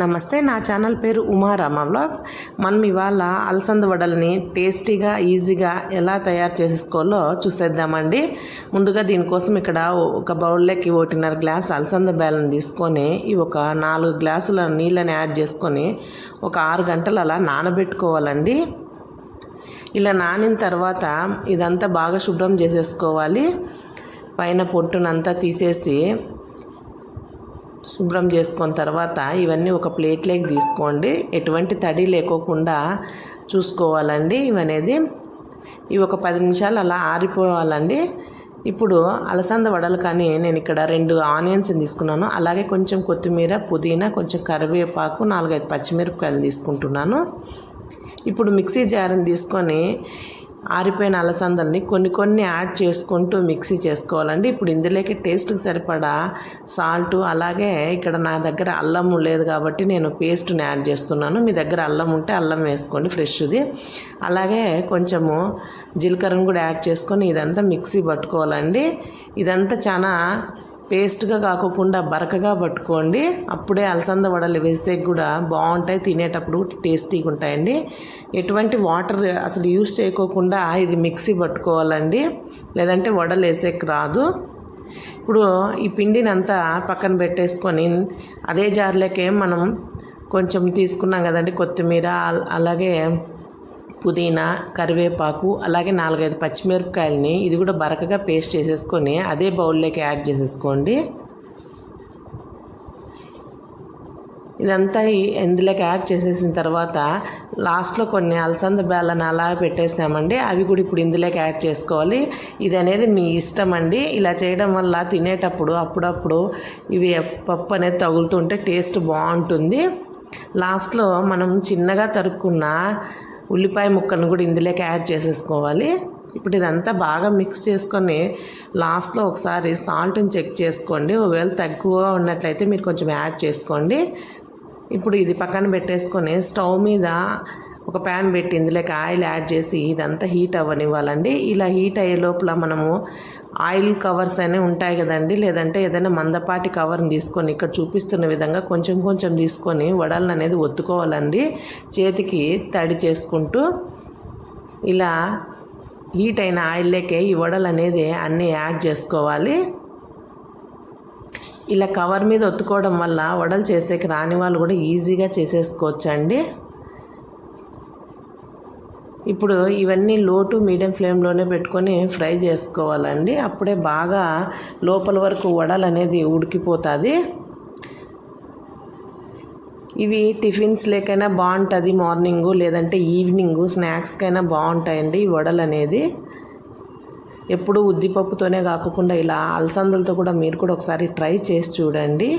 నమస్తే నా ఛానల్ పేరు ఉమారామ వ్లాగ్స్. మనం ఇవాళ అలసంద వడలని టేస్టీగా ఈజీగా ఎలా తయారు చేసుకోవాలో చూసేద్దామండి. ముందుగా దీనికోసం ఇక్కడ ఒక బౌల్లోకి ఒకటిన్నర గ్లాస్ అలసంద బేలను తీసుకొని ఇవి ఒక నాలుగు గ్లాసుల నీళ్ళని యాడ్ చేసుకొని ఒక ఆరు గంటలు అలా నానబెట్టుకోవాలండి. ఇలా నానిన తర్వాత ఇదంతా బాగా శుభ్రం చేసేసుకోవాలి. పైన పొట్టునంతా తీసేసి శుభ్రం చేసుకున్న తర్వాత ఇవన్నీ ఒక ప్లేట్లోకి తీసుకోండి. ఎటువంటి తడి లేకోకుండా చూసుకోవాలండి. ఇవనేది ఇవి ఒక పది నిమిషాలు అలా ఆరిపోవాలండి. ఇప్పుడు అలసంద వడలు కానీ నేను ఇక్కడ రెండు ఆనియన్స్ తీసుకున్నాను. అలాగే కొంచెం కొత్తిమీర పుదీనా కొంచెం కరివేపాకు నాలుగైదు పచ్చిమిరపకాయలు తీసుకుంటున్నాను. ఇప్పుడు మిక్సీ జార్ని తీసుకొని ఆరిపోయిన అలసందల్ని కొన్ని కొన్ని యాడ్ చేసుకుంటూ మిక్సీ చేసుకోవాలండి. ఇప్పుడు ఇందులోకి టేస్ట్కి సరిపడా సాల్ట్ అలాగే ఇక్కడ నా దగ్గర అల్లం లేదు కాబట్టి నేను పేస్ట్ని యాడ్ చేస్తున్నాను. మీ దగ్గర అల్లం ఉంటే అల్లం వేసుకోండి ఫ్రెష్ది. అలాగే కొంచెము జీలకర్రను కూడా యాడ్ చేసుకొని ఇదంతా మిక్సీ పట్టుకోవాలండి. ఇదంతా చాలా పేస్ట్గా కాకుండా బరకగా పట్టుకోండి. అప్పుడే అలసంద వడలు వేసే కూడా బాగుంటాయి. తినేటప్పుడు టేస్టీగా ఉంటాయండి. ఎటువంటి వాటర్ అసలు యూస్ చేయకోకుండా ఇది మిక్సీ పట్టుకోవాలండి. లేదంటే వడలు వేసేకి రాదు. ఇప్పుడు ఈ పిండిని అంతా పక్కన పెట్టేసుకొని అదే జార్లోకే మనం కొంచెం తీసుకున్నాం కదండి కొత్తిమీర అలాగే పుదీనా కరివేపాకు అలాగే నాలుగైదు పచ్చిమిరపకాయలని ఇది కూడా బరకగా పేస్ట్ చేసేసుకొని అదే బౌల్లోకి యాడ్ చేసేసుకోండి. ఇదంతా ఇందులోకి యాడ్ చేసేసిన తర్వాత లాస్ట్లో కొన్ని అలసంద బేళ్ళని అలా పెట్టేసామండి. అవి కూడా ఇప్పుడు ఇందులోకి యాడ్ చేసుకోవాలి. ఇది అనేది మీ ఇష్టం అండి. ఇలా చేయడం వల్ల తినేటప్పుడు అప్పుడప్పుడు ఇవి పప్పు అనేది తగులుతుంటే టేస్ట్ బాగుంటుంది. లాస్ట్లో మనం చిన్నగా తరుక్కున్న ఉల్లిపాయ ముక్కను కూడా ఇందులోకి యాడ్ చేసేసుకోవాలి. ఇప్పుడు ఇదంతా బాగా మిక్స్ చేసుకొని లాస్ట్లో ఒకసారి సాల్ట్ని చెక్ చేసుకోండి. ఒకవేళ తక్కువగా ఉన్నట్లయితే మీరు కొంచెం యాడ్ చేసుకోండి. ఇప్పుడు ఇది పక్కన పెట్టేసుకొని స్టవ్ మీద ఒక ప్యాన్ పెట్టి ఇందులోకి ఆయిల్ యాడ్ చేసి ఇదంతా హీట్ అవ్వనివ్వాలండి. ఇలా హీట్ అయ్యే లోపల మనము ఆయిల్ కవర్స్ అనేవి ఉంటాయి కదండి. లేదంటే ఏదైనా మందపాటి కవర్ని తీసుకొని ఇక్కడ చూపిస్తున్న విధంగా కొంచెం కొంచెం తీసుకొని వడలను అనేది ఒత్తుకోవాలండి. చేతికి తడి చేసుకుంటూ ఇలా హీట్ అయిన ఆయిల్లోకే ఈ వడలు అనేది అన్నీ యాడ్ చేసుకోవాలి. ఇలా కవర్ మీద ఒత్తుకోవడం వల్ల వడలు చేసేకి రాని వాళ్ళు కూడా ఈజీగా చేసేసుకోవచ్చండి. ఇప్పుడు ఇవన్నీ లో టు మీడియం ఫ్లేమ్లోనే పెట్టుకొని ఫ్రై చేసుకోవాలండి. అప్పుడే బాగా లోపల వరకు వడలు అనేది ఉడికిపోతుంది. ఇవి టిఫిన్స్ లేకైనా బాగుంటుంది మార్నింగు లేదంటే ఈవినింగు స్నాక్స్కైనా బాగుంటాయండి ఈ వడలు అనేది ఎప్పుడు ఉద్దిపప్పుతోనే కాకుండా ఇలా అలసందలతో కూడా మీరు కూడా ఒకసారి ట్రై చేసి చూడండి.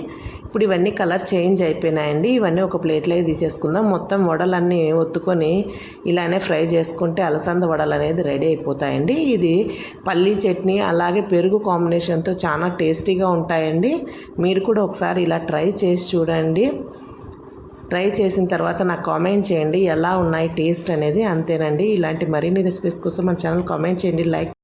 ఇప్పుడు ఇవన్నీ కలర్ చేంజ్ అయిపోయినాయండి. ఇవన్నీ ఒక ప్లేట్లో తీసేసుకుందాం. మొత్తం వడలన్నీ ఒత్తుకొని ఇలానే ఫ్రై చేసుకుంటే అలసంద వడలు అనేది రెడీ అయిపోతాయండి. ఇది పల్లీ చట్నీ అలాగే పెరుగు కాంబినేషన్తో చాలా టేస్టీగా ఉంటాయండి. మీరు కూడా ఒకసారి ఇలా ట్రై చేసి చూడండి. ట్రై చేసిన తర్వాత నాకు కామెంట్ చేయండి. ఎలా ఉన్నాయి టేస్ట్ అనేది అంతేనండి. ఇలాంటి మరిన్ని రెసిపీస్ కోసం మన ఛానల్ కామెంట్ చేయండి. లైక్